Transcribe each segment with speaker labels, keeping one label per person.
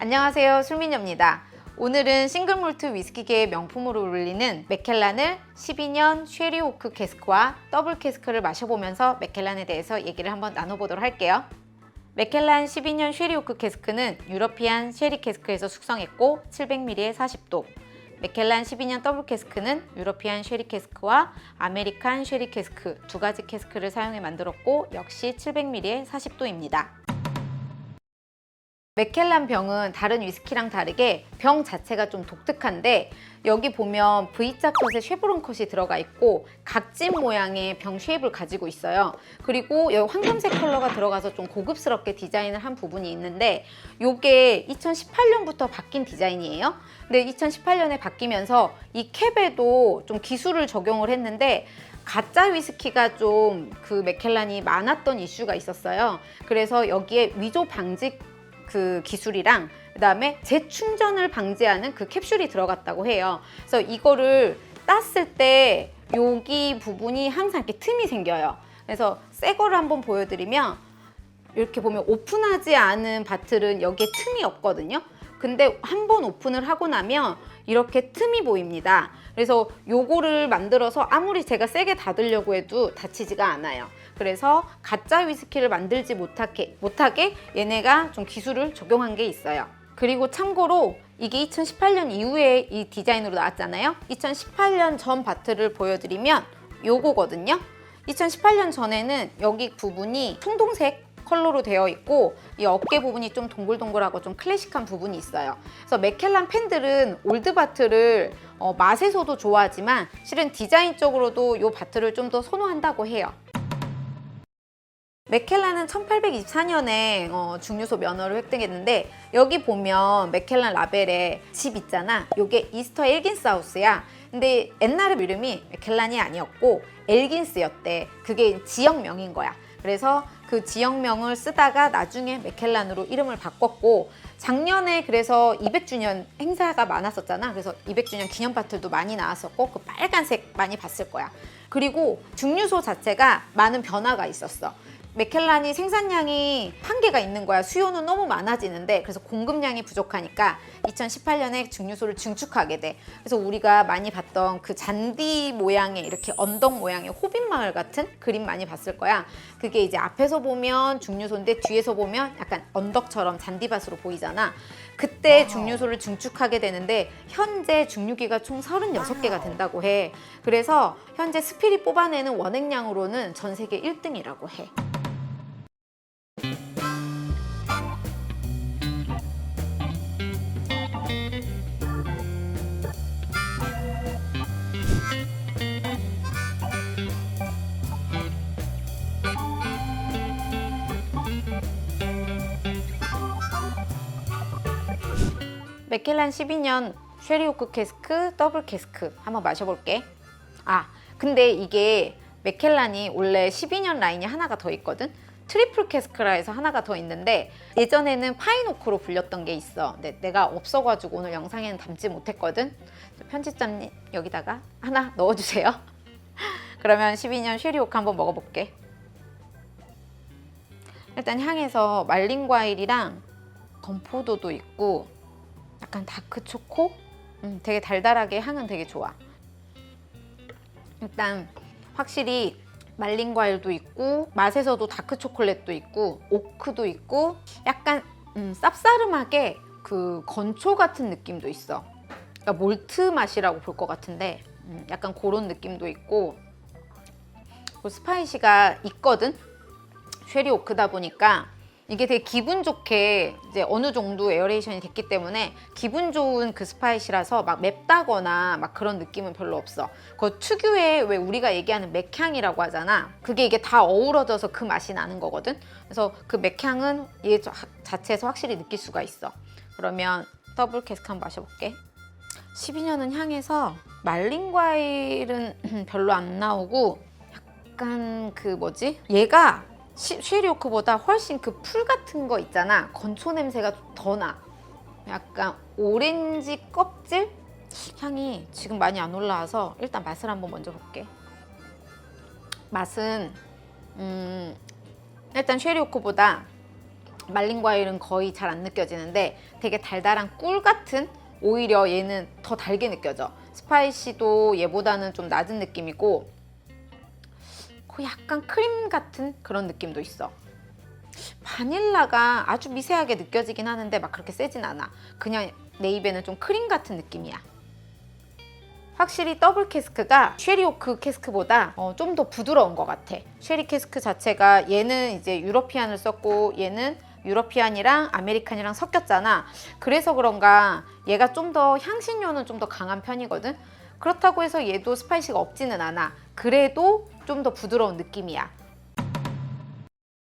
Speaker 1: 안녕하세요 술민여입니다. 오늘은 싱글몰트 위스키계의 명품으로 불리는 맥켈란을 12년 쉐리 오크 캐스크와 더블 캐스크를 마셔보면서 맥켈란에 대해서 얘기를 한번 나눠보도록 할게요. 맥켈란 12년 쉐리 오크 캐스크는 유러피안 쉐리 캐스크에서 숙성했고 700ml에 40도. 맥켈란 12년 더블 캐스크는 유러피안 쉐리 캐스크와 아메리칸 쉐리 캐스크 두 가지 캐스크를 사용해 만들었고 역시 700ml에 40도입니다. 맥켈란 병은 다른 위스키랑 다르게 병 자체가 좀 독특한데 여기 보면 V자 컷에 쉐브론 컷이 들어가 있고 각진 모양의 병 쉐입을 가지고 있어요. 그리고 여기 황금색 컬러가 들어가서 좀 고급스럽게 디자인을 한 부분이 있는데 이게 2018년부터 바뀐 디자인이에요. 근데 2018년에 바뀌면서 이 캡에도 좀 기술을 적용을 했는데 가짜 위스키가 좀 그 맥켈란이 많았던 이슈가 있었어요. 그래서 여기에 위조 방지 그 기술이랑 그다음에 재충전을 방지하는 그 캡슐이 들어갔다고 해요. 그래서 이거를 땄을 때 여기 부분이 항상 이렇게 틈이 생겨요. 그래서 새 거를 한번 보여드리면 이렇게 보면 오픈하지 않은 바틀은 여기에 틈이 없거든요. 근데 한 번 오픈을 하고 나면 이렇게 틈이 보입니다. 그래서 요거를 만들어서 아무리 제가 세게 닫으려고 해도 닫히지가 않아요. 그래서 가짜 위스키를 만들지 못하게, 못하게 얘네가 좀 기술을 적용한 게 있어요. 그리고 참고로 이게 2018년 이후에 이 디자인으로 나왔잖아요. 2018년 전 바틀을 보여드리면 요거거든요. 2018년 전에는 여기 부분이 청동색 컬러로 되어 있고 이 어깨 부분이 좀 동글동글하고 좀 클래식한 부분이 있어요. 그래서 맥켈란 팬들은 올드 바틀을 어, 맛에서도 좋아하지만 실은 디자인적으로도 이 바틀을 좀더 선호한다고 해요. 맥켈란은 1824년에 어, 중류소 면허를 획득했는데 여기 보면 맥켈란 라벨에 집 있잖아. 요게 이스터 엘긴스하우스야. 근데 옛날에 이름이 맥켈란이 아니었고 엘긴스였대. 그게 지역명인 거야. 그래서 그 지역명을 쓰다가 나중에 맥켈란으로 이름을 바꿨고 작년에 그래서 200주년 행사가 많았었잖아. 그래서 200주년 기념 바틀도 많이 나왔었고 그 빨간색 많이 봤을 거야. 그리고 중류소 자체가 많은 변화가 있었어. 맥켈란이 생산량이 한계가 있는 거야. 수요는 너무 많아지는데 그래서 공급량이 부족하니까 2018년에 증류소를 증축하게 돼. 그래서 우리가 많이 봤던 그 잔디 모양의 이렇게 언덕 모양의 호빗 마을 같은 그림 많이 봤을 거야. 그게 이제 앞에서 보면 중류소인데 뒤에서 보면 약간 언덕처럼 잔디밭으로 보이잖아. 그때 중류소를 증축하게 되는데 현재 중류기가 총 36개가 된다고 해. 그래서 현재 스피릿 뽑아내는 원액량으로는 전 세계 1등이라고 해. 맥켈란 12년 쉐리오크 캐스크 더블 캐스크 한번 마셔볼게. 아 근데 이게 맥켈란이 원래 12년 라인이 하나가 더 있거든. 트리플 캐스크라 해서 하나가 더 있는데 예전에는 파이노크로 불렸던 게 있어. 근데 내가 없어가지고 오늘 영상에는 담지 못했거든. 편집자님 여기다가 하나 넣어주세요. 그러면 12년 쉐리오크 한번 먹어볼게. 일단 향에서 말린 과일이랑 건포도도 있고 약간 다크 초코? 음, 되게 달달하게 향은 되게 좋아. 일단 확실히 말린 과일도 있고 맛에서도 다크 초콜릿도 있고 오크도 있고 약간 음, 쌉싸름하게 그 건초 같은 느낌도 있어. 그러니까 몰트 맛이라고 볼 것 같은데 음, 약간 그런 느낌도 있고 그 스파이시가 있거든. 쉐리 오크다 보니까 이게 되게 기분 좋게 이제 어느 정도 에어레이션이 됐기 때문에 기분 좋은 그 스파이시라서 막 맵다거나 막 그런 느낌은 별로 없어. 그 특유의 왜 우리가 얘기하는 맥향이라고 하잖아. 그게 이게 다 어우러져서 그 맛이 나는 거거든. 그래서 그 맥향은 얘 자- 자체에서 확실히 느낄 수가 있어. 그러면 더블 캐스크 한번 마셔볼게. 12년은 향에서 말린 과일은 별로 안 나오고 약간 그 뭐지? 얘가 시- 쉐리오크보다 훨씬 그 풀 같은 거 있잖아. 건초 냄새가 더 나. 약간 오렌지 껍질 향이 지금 많이 안 올라와서 일단 맛을 한번 먼저 볼게. 맛은 음, 일단 쉐리오크보다 말린 과일은 거의 잘 안 느껴지는데 되게 달달한 꿀 같은 오히려 얘는 더 달게 느껴져. 스파이시도 얘보다는 좀 낮은 느낌이고 거의 약간 크림 같은 그런 느낌도 있어. 바닐라가 아주 미세하게 느껴지긴 하는데 막 그렇게 세진 않아. 그냥 내 입에는 좀 크림 같은 느낌이야. 확실히 더블 캐스크가 쉐리오크 캐스크보다 어, 좀 더 부드러운 것 같아. 쉐리 캐스크 자체가 얘는 이제 유러피안을 썼고 얘는 유러피안이랑 아메리칸이랑 섞였잖아. 그래서 그런가 얘가 좀 더 향신료는 좀 더 강한 편이거든. 그렇다고 해서 얘도 스파이시가 없지는 않아. 그래도 좀 더 부드러운 느낌이야.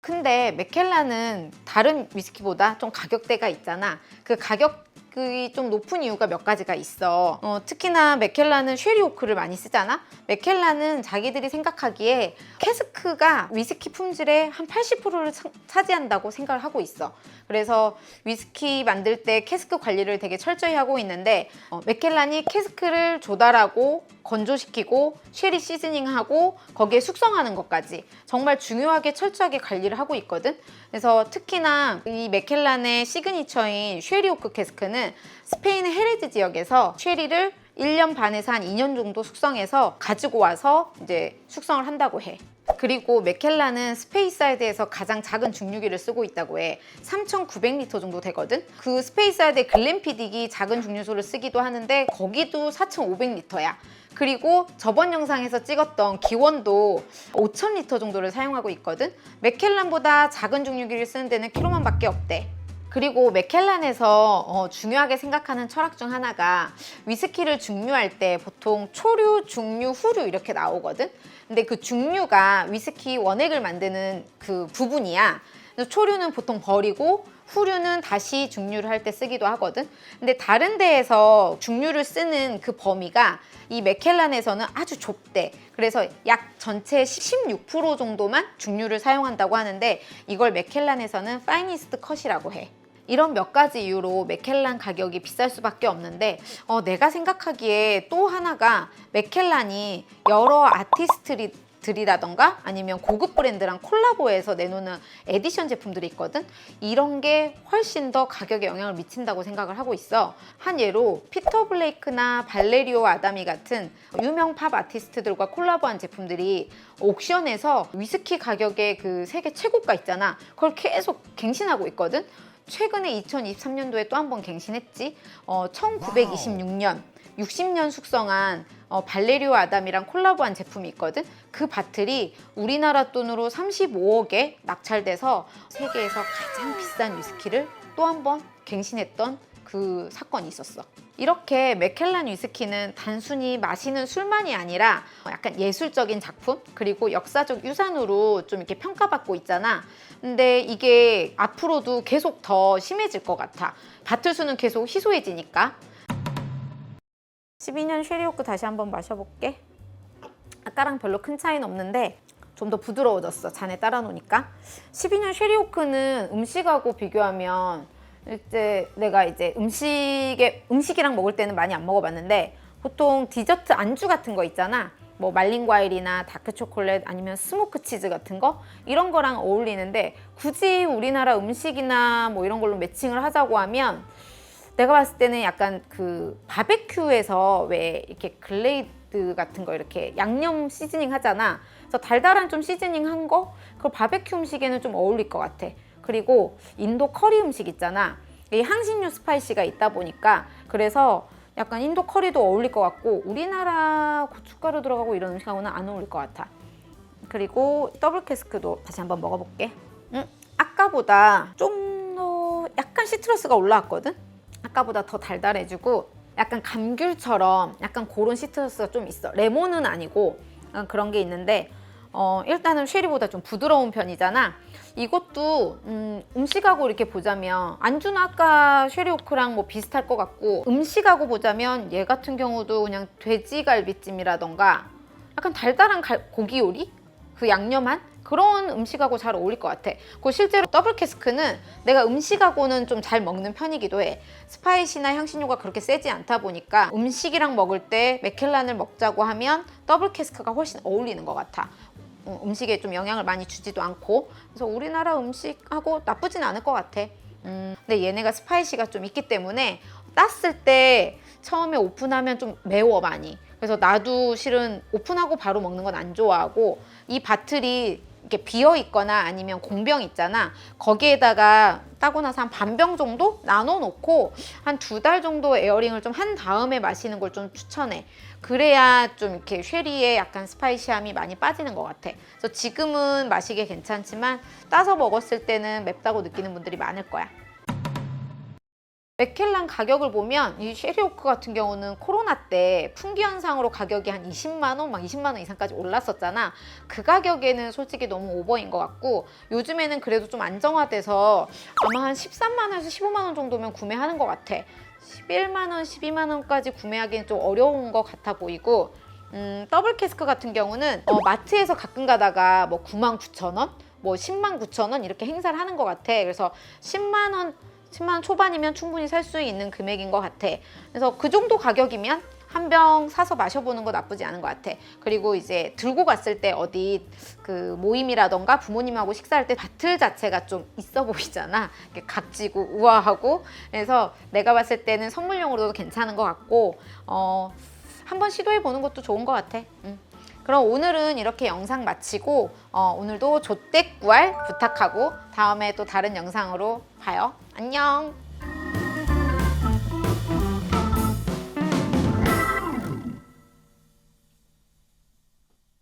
Speaker 1: 근데 맥켈라는 다른 위스키보다 좀 가격대가 있잖아. 그 가격 이 좀 높은 이유가 몇 가지가 있어. 어, 특히나 맥켈라는 쉐리 오크를 많이 쓰잖아. 맥켈라는 자기들이 생각하기에 캐스크가 위스키 품질의 한 80%를 차지한다고 생각을 하고 있어. 그래서 위스키 만들 때 캐스크 관리를 되게 철저히 하고 있는데 어, 맥켈란이 캐스크를 조달하고 건조시키고 쉐리 시즈닝하고 거기에 숙성하는 것까지 정말 중요하게 철저하게 관리를 하고 있거든. 그래서 특히나 이 맥켈란의 시그니처인 쉐리 오크 캐스크는 스페인의 헤레즈 지역에서 쉐리를 1년 반에서 한 2년 정도 숙성해서 가지고 와서 이제 숙성을 한다고 해. 그리고 맥켈라는 스페이사이드에서 가장 작은 중류기를 쓰고 있다고 해. 3,900리터 정도 되거든. 그 스페이사이드의 글램피딕이 작은 중류소를 쓰기도 하는데 거기도 4,500리터야. 그리고 저번 영상에서 찍었던 기원도 5,000리터 정도를 사용하고 있거든. 맥켈란보다 작은 중류기를 쓰는 데는 키로만 밖에 없대. 그리고 맥켈란에서 어, 중요하게 생각하는 철학 중 하나가 위스키를 중류할 때 보통 초류, 중류, 후류 이렇게 나오거든. 근데 그 중류가 위스키 원액을 만드는 그 부분이야. 초류는 보통 버리고 후류는 다시 중류를 할 때 쓰기도 하거든. 근데 다른 데에서 중류를 쓰는 그 범위가 이 맥켈란에서는 아주 좁대. 그래서 약 전체 16% 정도만 중류를 사용한다고 하는데 이걸 맥켈란에서는 파이니스트 컷이라고 해. 이런 몇 가지 이유로 맥켈란 가격이 비쌀 수밖에 없는데 어, 내가 생각하기에 또 하나가 맥켈란이 여러 아티스트리 들이라던가 아니면 고급 브랜드랑 콜라보해서 내놓는 에디션 제품들이 있거든? 이런 게 훨씬 더 가격에 영향을 미친다고 생각을 하고 있어. 한 예로 피터 블레이크나 발레리오 아다미 같은 유명 팝 아티스트들과 콜라보한 제품들이 옥션에서 위스키 가격의 그 세계 최고가 있잖아. 그걸 계속 갱신하고 있거든 최근에 2023년도에 또 한 번 갱신했지. 어, 1926년 60년 숙성한 어, 발레리오 아담이랑 콜라보한 제품이 있거든. 그 바틀이 우리나라 돈으로 35억에 낙찰돼서 세계에서 가장 비싼 위스키를 또 한 번 갱신했던 그 사건이 있었어. 이렇게 맥켈란 위스키는 단순히 마시는 술만이 아니라 약간 예술적인 작품 그리고 역사적 유산으로 좀 이렇게 평가받고 있잖아. 근데 이게 앞으로도 계속 더 심해질 것 같아. 바틀 수는 계속 희소해지니까. 12년 쉐리오크 다시 한번 마셔볼게. 아까랑 별로 큰 차이는 없는데 좀더 부드러워졌어. 잔에 따라 놓으니까. 12년 쉐리오크는 음식하고 비교하면 이제 내가 이제 음식에 음식이랑 먹을 때는 많이 안 먹어봤는데 보통 디저트 안주 같은 거 있잖아. 뭐 말린 과일이나 다크 초콜릿 아니면 스모크 치즈 같은 거 이런 거랑 어울리는데 굳이 우리나라 음식이나 뭐 이런 걸로 매칭을 하자고 하면 내가 봤을 때는 약간 그 바베큐에서 왜 이렇게 글레이드 같은 거 이렇게 양념 시즈닝 하잖아. 그래서 달달한 좀 시즈닝 한 거, 그 바베큐 음식에는 좀 어울릴 것 같아. 그리고 인도 커리 음식 있잖아. 이 향신료 스파이시가 있다 보니까 그래서 약간 인도 커리도 어울릴 것 같고 우리나라 고춧가루 들어가고 이런 음식하고는 안 어울릴 것 같아. 그리고 더블 캐스크도 다시 한번 먹어볼게. 음, 아까보다 좀 더 약간 시트러스가 올라왔거든. 아까보다 더 달달해지고 약간 감귤처럼 약간 그런 시트러스가 좀 있어. 레몬은 아니고 그런 게 있는데 어, 일단은 쉐리보다 좀 부드러운 편이잖아. 이것도 음, 음식하고 이렇게 보자면 안주는 아까 쉐리오크랑 뭐 비슷할 것 같고 음식하고 보자면 얘 같은 경우도 그냥 돼지갈비찜이라던가 약간 달달한 갈- 고기 요리 그 양념한 그런 음식하고 잘 어울릴 것 같아. 그 실제로 더블 캐스크는 내가 음식하고는 좀 잘 먹는 편이기도 해. 스파이시나 향신료가 그렇게 세지 않다 보니까 음식이랑 먹을 때 맥켈란을 먹자고 하면 더블 캐스크가 훨씬 어울리는 것 같아. 어, 음식에 좀 영향을 많이 주지도 않고 그래서 우리나라 음식하고 나쁘진 않을 것 같아. 음, 근데 얘네가 스파이시가 좀 있기 때문에 땄을 때 처음에 오픈하면 좀 매워 많이. 그래서 나도 실은 오픈하고 바로 먹는 건 안 좋아하고 이 바틀이 이렇게 비어 있거나 아니면 공병 있잖아. 거기에다가 따고 나서 한 반병 정도 나눠 놓고 한 두 달 정도 에어링을 좀 한 다음에 마시는 걸 좀 추천해. 그래야 좀 이렇게 쉐리의 약간 스파이시함이 많이 빠지는 것 같아. 그래서 지금은 마시기 괜찮지만 따서 먹었을 때는 맵다고 느끼는 분들이 많을 거야. 맥켈란 가격을 보면 이 쉐리오크 같은 경우는 코로나 때 풍기 현상으로 가격이 한 20만 원, 막 20만 원 이상까지 올랐었잖아. 그 가격에는 솔직히 너무 오버인 것 같고 요즘에는 그래도 좀 안정화돼서 아마 한 13만 원에서 15만 원 정도면 구매하는 것 같아. 11만 원, 12만 원까지 구매하기는 좀 어려운 것 같아 보이고 음, 더블 캐스크 같은 경우는 어, 마트에서 가끔 가다가 뭐 9만 9천 원, 뭐 10만 9천 원 이렇게 행사를 하는 것 같아. 그래서 10만 원, 10만 원 초반이면 충분히 살 수 있는 금액인 것 같아. 그래서 그 정도 가격이면 한 병 사서 마셔보는 거 나쁘지 않은 것 같아. 그리고 이제 들고 갔을 때 어디 그 모임이라던가 부모님하고 식사할 때 바틀 자체가 좀 있어 보이잖아. 이렇게 각지고 우아하고. 그래서 내가 봤을 때는 선물용으로도 괜찮은 것 같고, 어, 한번 시도해 보는 것도 좋은 것 같아. 음. 그럼 오늘은 이렇게 영상 마치고 어, 오늘도 조댓구알 부탁하고 다음에 또 다른 영상으로 봐요. 안녕.